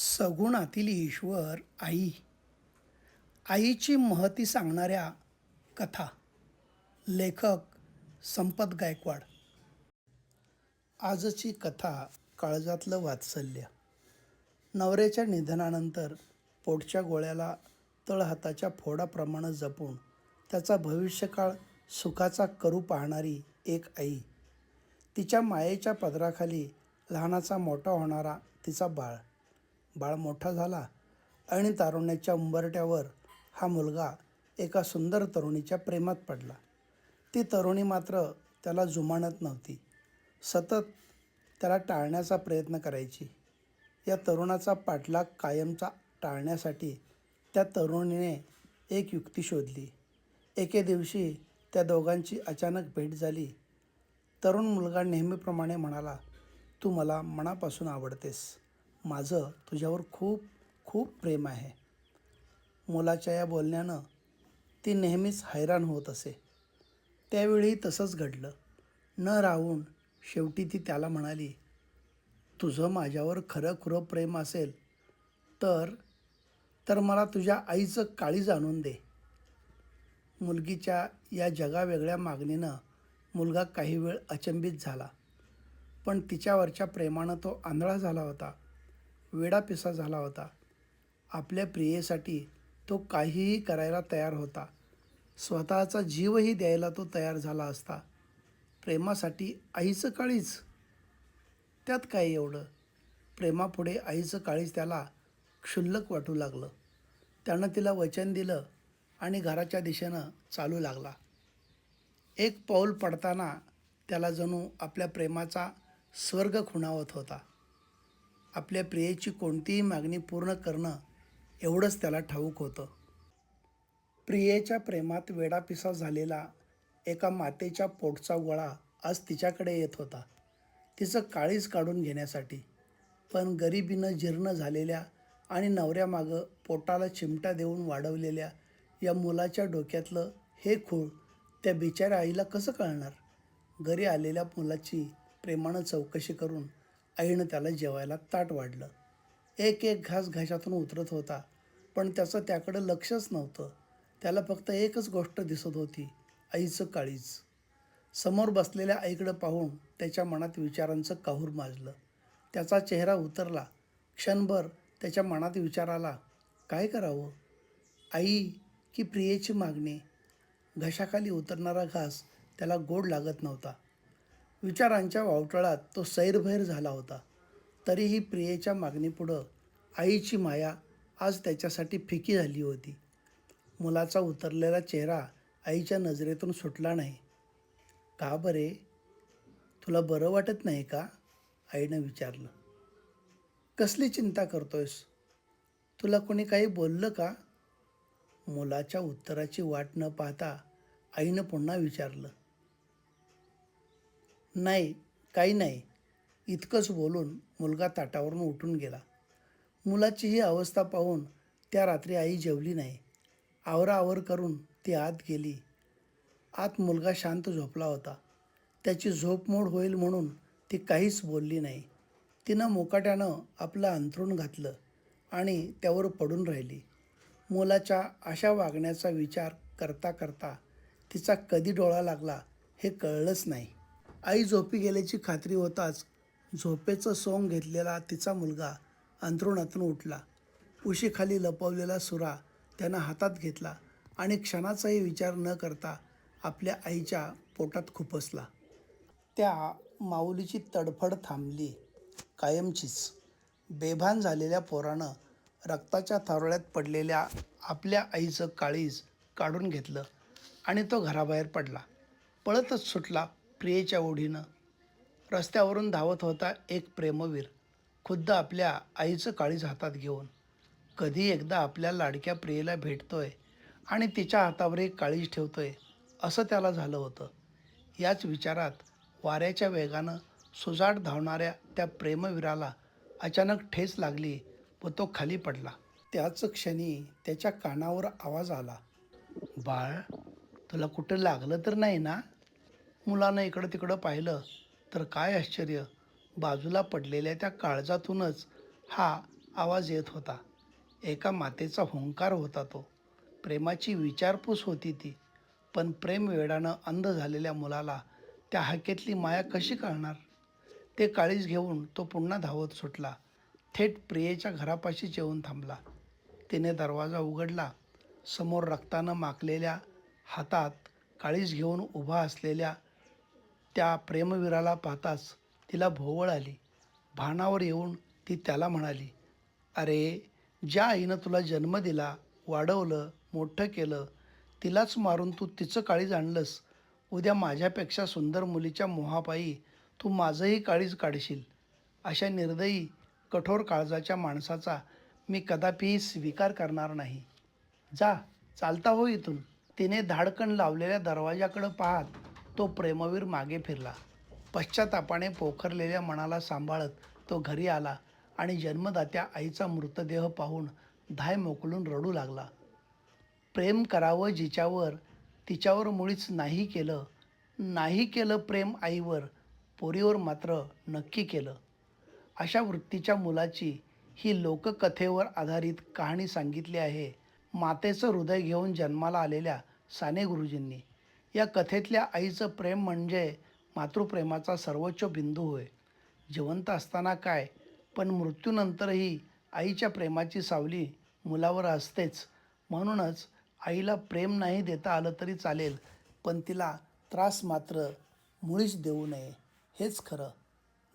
सगुणातील ईश्वर आई. आईची महती सांगणाऱ्या कथा. लेखक संपत गायकवाड. आजची कथा काळजातलं वात्सल्य. नवऱ्याच्या निधनानंतर पोटच्या गोळ्याला तळहाताच्या फोडाप्रमाणे जपून त्याचा भविष्यकाळ सुखाचा करू पाहणारी एक आई. तिच्या मायेच्या पदराखाली लहानाचा मोठा होणारा तिचा बाळ. बाळ मोठा झाला आणि तारुण्याच्या उंबरट्यावर हा मुलगा एका सुंदर तरुणीच्या प्रेमात पडला. ती तरुणी मात्र त्याला जुमानत नव्हती. सतत त्याला टाळण्याचा प्रयत्न करायची. या तरुणाचा पाठलाग कायमचा टाळण्यासाठी त्या तरुणीने एक युक्ती शोधली. एके दिवशी त्या दोघांची अचानक भेट झाली. तरुण मुलगा नेहमीप्रमाणे म्हणाला तू मला मनापासून आवडतेस. माझं तुझ्यावर खूप खूप प्रेम आहे. मुलाच्या या बोलण्यानं ती नेहमीच हैराण होत असे. त्यावेळी तसंच घडलं. न राहून शेवटी ती त्याला म्हणाली तुझं माझ्यावर खरं खुरं प्रेम असेल तर तर मला तुझ्या आईचं काळीज आणून दे. मुलगीच्या या जगावेगळ्या मागणीनं मुलगा काही वेळ अचंबित झाला. पण तिच्यावरच्या प्रेमानं तो आंधळा झाला होता. वेडापिसा झाला होता. आपल्या प्रियेसाठी तो काहीही करायला तयार होता. स्वतःचा जीवही द्यायला तो तयार झाला असता. प्रेमासाठी आईचं काळीच त्यात काय एवढं? प्रेमापुढे आईचं काळीच त्याला क्षुल्लक वाटू लागलं. त्यानं तिला वचन दिलं आणि घराच्या दिशेनं चालू लागला. एक पाऊल पडताना त्याला जणू आपल्या प्रेमाचा स्वर्ग खुणावत होता. आपल्या प्रियेची कोणतीही मागणी पूर्ण करणं एवढंच त्याला ठाऊक होतं. प्रियेच्या प्रेमात वेडापिसा झालेला एका मातेच्या पोटचा गोळा आज तिच्याकडे येत होता. तिचं काळीज काढून घेण्यासाठी. पण गरिबीनं जीर्ण झालेल्या आणि नवऱ्यामागं पोटाला चिमटा देऊन वाढवलेल्या या मुलाच्या डोक्यातलं हे खूळ त्या बिचाऱ्या आईला कसं कळणार? घरी आलेल्या मुलाची प्रेमानं चौकशी करून आईनं त्याला जेवायला ताट वाढलं. एक एक घास घशातून उतरत होता पण त्याचं त्याकडं लक्षच नव्हतं. त्याला फक्त एकच गोष्ट दिसत होती आईचं काळीज. समोर बसलेल्या आईकडं पाहून त्याच्या मनात विचारांचं काहूर माजलं. त्याचा चेहरा उतरला. क्षणभर त्याच्या मनात विचार आला काय करावं? आई की प्रियेची मागणी? घशाखाली उतरणारा घास त्याला गोड लागत नव्हता. विचारांच्या वावटळात तो सैरभैर झाला होता. तरीही प्रियेच्या मागणीपुढं आईची माया आज त्याच्यासाठी फिकी झाली होती. मुलाचा उतरलेला चेहरा आईच्या नजरेतून सुटला नाही. का बरे? तुला बरं वाटत नाही का? आईनं विचारलं. कसली चिंता करतोयस? तुला कोणी काही बोललं का? मुलाच्या उत्तराची वाट न पाहता आईनं पुन्हा विचारलं. नाही काही नाही. इतकंच बोलून मुलगा ताटावरून उठून गेला. मुलाची ही अवस्था पाहून त्या रात्री आई जेवली नाही. आवराआवर करून ती आत गेली. आत मुलगा शांत झोपला होता. त्याची झोप मोड होईल म्हणून ती काहीच बोलली नाही. तिनं मोकाट्यानं आपलं अंथरूण घातलं आणि त्यावर पडून राहिली. मुलाच्या अशा वागण्याचा विचार करता करता तिचा कधी डोळा लागला हे कळलंच नाही. आई झोपी गेल्याची खात्री होताच झोपेचं सोंग घेतलेला तिचा मुलगा अंथरुणातून उठला. उशीखाली लपवलेला सुरा त्यानं हातात घेतला आणि क्षणाचाही विचार न करता आपल्या आईच्या पोटात खुपसला. त्या माऊलीची तडफड थांबली. कायमचीच. बेभान झालेल्या पोरानं रक्ताच्या थारोळ्यात पडलेल्या आपल्या आईचं काळीज काढून घेतलं आणि तो घराबाहेर पडला. पळतच सुटला. प्रियेच्या ओढीनं रस्त्यावरून धावत होता एक प्रेमवीर खुद्द आपल्या आईचं काळीज हातात घेऊन. कधी एकदा आपल्या लाडक्या प्रियेला भेटतोय आणि तिच्या हातावर एक काळीज ठेवतोय असं त्याला झालं होतं. याच विचारात वाऱ्याच्या वेगानं सुजाट धावणाऱ्या त्या प्रेमवीराला अचानक ठेच लागली व तो खाली पडला. त्याच क्षणी त्याच्या कानावर आवाज आला. बाळ तुला कुठं लागलं तर नाही ना? मुलानं इकडं तिकडं पाहिलं तर काय आश्चर्य. बाजूला पडलेल्या त्या काळजातूनच हा आवाज येत होता. एका मातेचा हुंकार होता तो. प्रेमाची विचारपूस होती ती. पण प्रेम वेडानं अंध झालेल्या मुलाला त्या हाकेतली माया कशी कळणार? ते काळीज घेऊन तो पुन्हा धावत सुटला. थेट प्रियेच्या घरापाशीच येऊन थांबला. तिने दरवाजा उघडला. समोर रक्तानं माखलेल्या हातात काळीज घेऊन उभा असलेल्या त्या प्रेमवीराला पाहताच तिला भोवळ आली. भानावर येऊन ती त्याला म्हणाली अरे ज्या आईनं तुला जन्म दिला वाढवलं मोठं केलं तिलाच मारून तू तिचं काळीज आणलंस. उद्या माझ्यापेक्षा सुंदर मुलीच्या मोहापायी तू माझंही काळीज काढशील. अशा निर्दयी कठोर काळजाच्या माणसाचा मी कदापिही स्वीकार करणार नाही. जा चालता हो इथून. तिने धाडकन लावलेल्या दरवाजाकडं पाहत तो प्रेमवीर मागे फिरला. पश्चातापाने पोखरलेल्या मनाला सांभाळत तो घरी आला आणि जन्मदात्या आईचा मृतदेह पाहून धाय मोकलून रडू लागला. प्रेम करावं जिच्यावर तिच्यावर मुळीच नाही केलं नाही केलं प्रेम आईवर पोरीवर मात्र नक्की केलं. अशा वृत्तीच्या मुलाची ही लोककथेवर आधारित कहाणी सांगितली आहे. मातेचं हृदय घेऊन जन्माला आलेल्या साने गुरुजींनी. या कथेतल्या आईचं प्रेम म्हणजे मातृप्रेमाचा सर्वोच्च बिंदू होय. जिवंत असताना काय पण मृत्यूनंतरही आईच्या प्रेमाची सावली मुलावर असतेच. म्हणूनच आईला प्रेम नाही देता आलं तरी चालेल पण तिला त्रास मात्र मुळीच देऊ नये हेच खरं.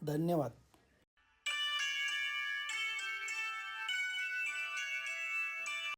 धन्यवाद.